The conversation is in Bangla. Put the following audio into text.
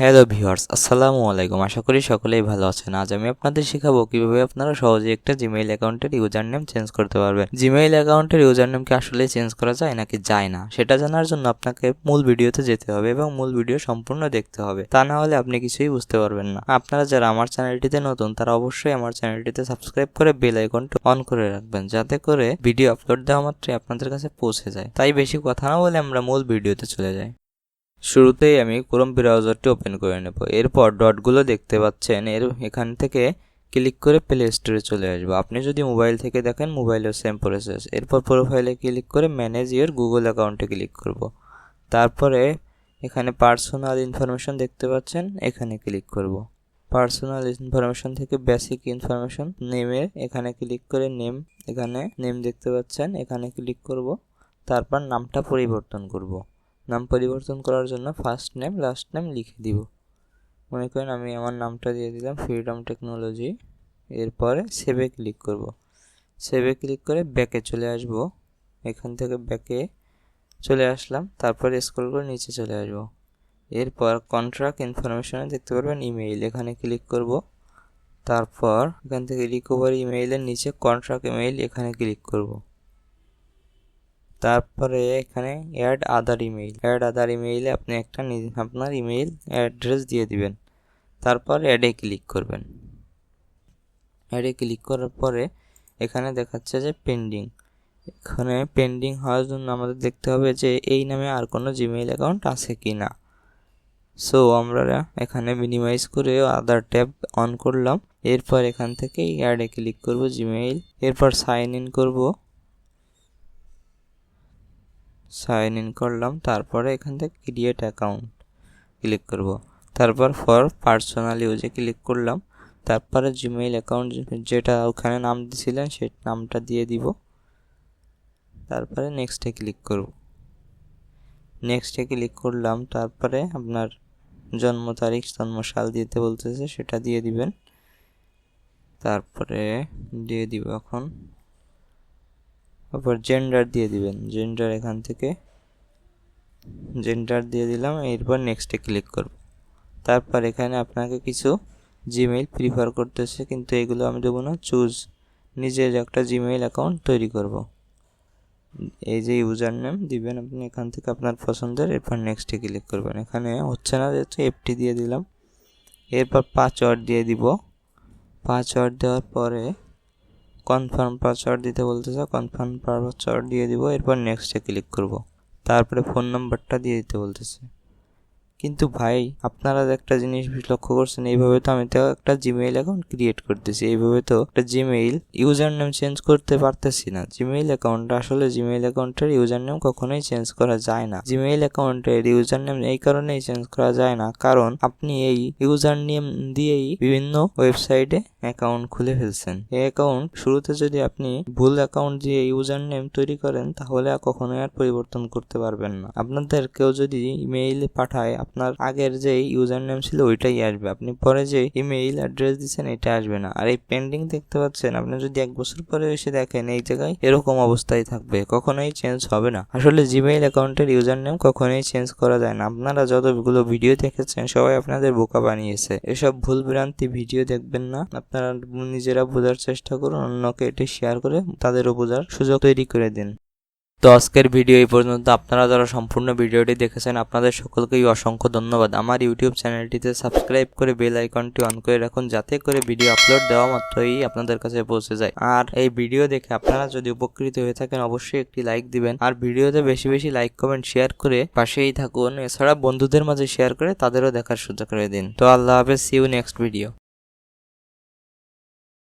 হ্যালো ভিউয়ার্স আসসালামু আলাইকুম। আশা করি সকলেই ভালো আছেন। আজ আমি আপনাদের শেখাবো কীভাবে আপনারা সহজে একটা জিমেইল অ্যাকাউন্টের ইউজার নেম চেঞ্জ করতে পারবেন। জিমেইল অ্যাকাউন্টের ইউজার নেম কি আসলে চেঞ্জ করা যায় নাকি যায় না, সেটা জানার জন্য আপনাকে মূল ভিডিওতে যেতে হবে এবং মূল ভিডিও সম্পূর্ণ দেখতে হবে। তা না হলে আপনি কিছুই বুঝতে পারবেন না। আপনারা যারা আমার চ্যানেলটিতে নতুন, তারা অবশ্যই আমার চ্যানেলটিতে সাবস্ক্রাইব করে বেল আইকনটি অন করে রাখবেন, যাতে করে ভিডিও আপলোড দেওয়া মাত্রই আপনাদের কাছে পৌঁছে যায়। তাই বেশি কথা না বলে আমরা মূল ভিডিওতে চলে যাই। শুরুতেই আমি ক্রোম ব্রাউজারটি ওপেন করে নেব। এরপর ডটগুলো দেখতে পাচ্ছেন, এর এখান থেকে ক্লিক করে প্লে স্টোরে চলে আসব। আপনি যদি মোবাইল থেকে দেখেন মোবাইলের সেম প্রসেস এরপর প্রোফাইলে ক্লিক করে ম্যানেজ ইউর গুগল অ্যাকাউন্টে ক্লিক করব। তারপরে এখানে পার্সোনাল ইনফরমেশন দেখতে পাচ্ছেন, এখানে ক্লিক করব। পার্সোনাল ইনফরমেশন থেকে বেসিক ইনফরমেশন নেমের এখানে ক্লিক করে নেম এখানে নেম দেখতে পাচ্ছেন, এখানে ক্লিক করব। তারপর নামটা পরিবর্তন করব। নাম পরিবর্তন করার জন্য ফার্স্ট নেম লাস্ট নেম লিখে দিব। মনে করেন আমি আমার নামটা দিয়ে দিলাম ফ্রিডম টেকনোলজি এরপরে সেভে ক্লিক করব। সেভে ক্লিক করে ব্যাকে চলে আসব। এখান থেকে ব্যাকে চলে আসলাম, তারপরে স্ক্রল করে নিচে চলে আসব। এরপর কন্ট্রাক্ট ইনফরমেশনে দেখতে পারবেন ইমেইল এখানে ক্লিক করব। তারপর এখান থেকে রিকভার ইমেইলের নিচে কন্ট্রাক্ট ইমেইল এখানে ক্লিক করব। তারপরে এখানে add other email add other ইমেইলে আপনি একটা আপনার ইমেইল অ্যাড্রেস দিয়ে দিবেন। তারপর অ্যাডে ক্লিক করবেন। অ্যাডে ক্লিক করার পরে এখানে দেখাচ্ছে যে পেন্ডিং এখানে পেন্ডিং হওয়ার জন্য আমাদের দেখতে হবে যে এই নামে আর কোনো জিমেইল অ্যাকাউন্ট আছে কি না সো আমরা এখানে মিনিমাইজ করে আদার ট্যাব অন করলাম। এরপর এখান থেকে অ্যাডে ক্লিক করব জিমেইল এরপর সাইন ইন করব। সাইন ইন করলাম, তারপরে এখান থেকে ক্রিয়েট অ্যাকাউন্ট ক্লিক করব। তারপর ফর পার্সোনাল ইউজে ক্লিক করলাম, তারপরে জিমেইল অ্যাকাউন্ট যেটা ওখানে নাম দিয়েছিলেন সেই নামটা দিয়ে দিব। তারপরে নেক্সটে ক্লিক করব। নেক্সটে ক্লিক করলাম, তারপরে আপনার জন্ম তারিখ, জন্ম সাল দিতে বলতেছে সেটা দিয়ে দিবেন। তারপরে দিয়ে দিব এখন। তারপর জেন্ডার দিয়ে দিবেন। জেন্ডার এখান থেকে জেন্ডার দিয়ে দিলাম, এরপর নেক্সটে ক্লিক করব। তারপর এখানে আপনাকে কিছু জিমেইল প্রিফার করতেছে, কিন্তু এগুলো আমি দেবো না চুজ নিজের একটা জিমেইল অ্যাকাউন্ট তৈরি করব। এই যে ইউজার নেম দিবেন আপনি, এখান থেকে আপনার পছন্দের, এরপর নেক্সটে ক্লিক করবেন। এখানে হচ্ছে না, যেহেতু এফটি দিয়ে দিলাম, এরপর পাসওয়ার্ড দিয়ে দিব। পাসওয়ার্ড দেওয়ার পরে কনফার্ম পাসওয়ার্ড দিতে বলতেছে কনফার্ম পাসওয়ার্ড দিয়ে দিব, এরপর নেক্সটে ক্লিক করব। তারপরে ফোন নাম্বারটা দিয়ে দিতে বলতেছে। কিন্তু ভাই, আপনারা একটা জিনিস লক্ষ্য করছেন, এইভাবে তো আমি তো একটা জিমেইল অ্যাকাউন্ট ক্রিয়েট করতেছি। এইভাবে তো একটা জিমেইল ইউজার নেম চেঞ্জ করতে পারতেছি না। জিমেইল অ্যাকাউন্ট আসলে জিমেইল অ্যাকাউন্টের ইউজার নেম কখনোই চেঞ্জ করা যায় না। জিমেইল অ্যাকাউন্টের ইউজার নেম এই কারণেই চেঞ্জ করা যায় না। কারণ আপনি এই ইউজার নেম দিয়েই বিভিন্ন ওয়েবসাইটে অ্যাকাউন্ট খুলে ফেলছেন। এই অ্যাকাউন্ট শুরুতে যদি আপনি ভুল অ্যাকাউন্ট দিয়ে ইউজার নেম তৈরি করেন, তাহলে কখনোই আর পরিবর্তন করতে পারবেন না। আপনাদের কেউ যদি ইমেইল পাঠায় আপনার আগের যে ইউজার নেম ছিল ওইটাই আসবে। আপনি পরে যে ইমেইল অ্যাড্রেস দিচ্ছেন এটা আসবে না। আর এই পেন্ডিং দেখতে পাচ্ছেন, আপনি যদি এক বছর পরে এসে দেখেন এই জায়গায় এরকম অবস্থায় থাকবে, কখনোই চেঞ্জ হবে না। আসলে জিমেইল অ্যাকাউন্টের ইউজার নেম কখনোই চেঞ্জ করা যায় না। আপনারা যতগুলো ভিডিও দেখেছেন, সবাই আপনাদের বোকা বানিয়েছে। এসব ভুল ভ্রান্তি ভিডিও দেখবেন না। আপনারা নিজেরা বোঝার চেষ্টা করুন, অন্যকে এটি শেয়ার করে তাদেরও বোঝার সুযোগ তৈরি করে দিন। তো আজকের ভিডিও এই পর্যন্ত। আপনারা যারা সম্পূর্ণ ভিডিওটি দেখেছেন, আপনাদের সকলকেই অসংখ্য ধন্যবাদ। আমার ইউটিউব চ্যানেলটিতে সাবস্ক্রাইব করে বেল আইকনটি অন করে রাখুন, যাতে করে ভিডিও আপলোড দেওয়া মাত্রই আপনাদের কাছে পৌঁছে যায়। আর এই ভিডিও দেখে আপনারা যদি উপকৃত হয়ে থাকেন, অবশ্যই একটি লাইক দিবেন। আর ভিডিওতে বেশি বেশি লাইক কমেন্ট শেয়ার করে পাশেই থাকুন। এছাড়া বন্ধুদের মাঝে শেয়ার করে তাদেরও দেখার সুযোগ করে দিন। তো আল্লাহ হাফেজ সি ইউ নেক্সট ভিডিও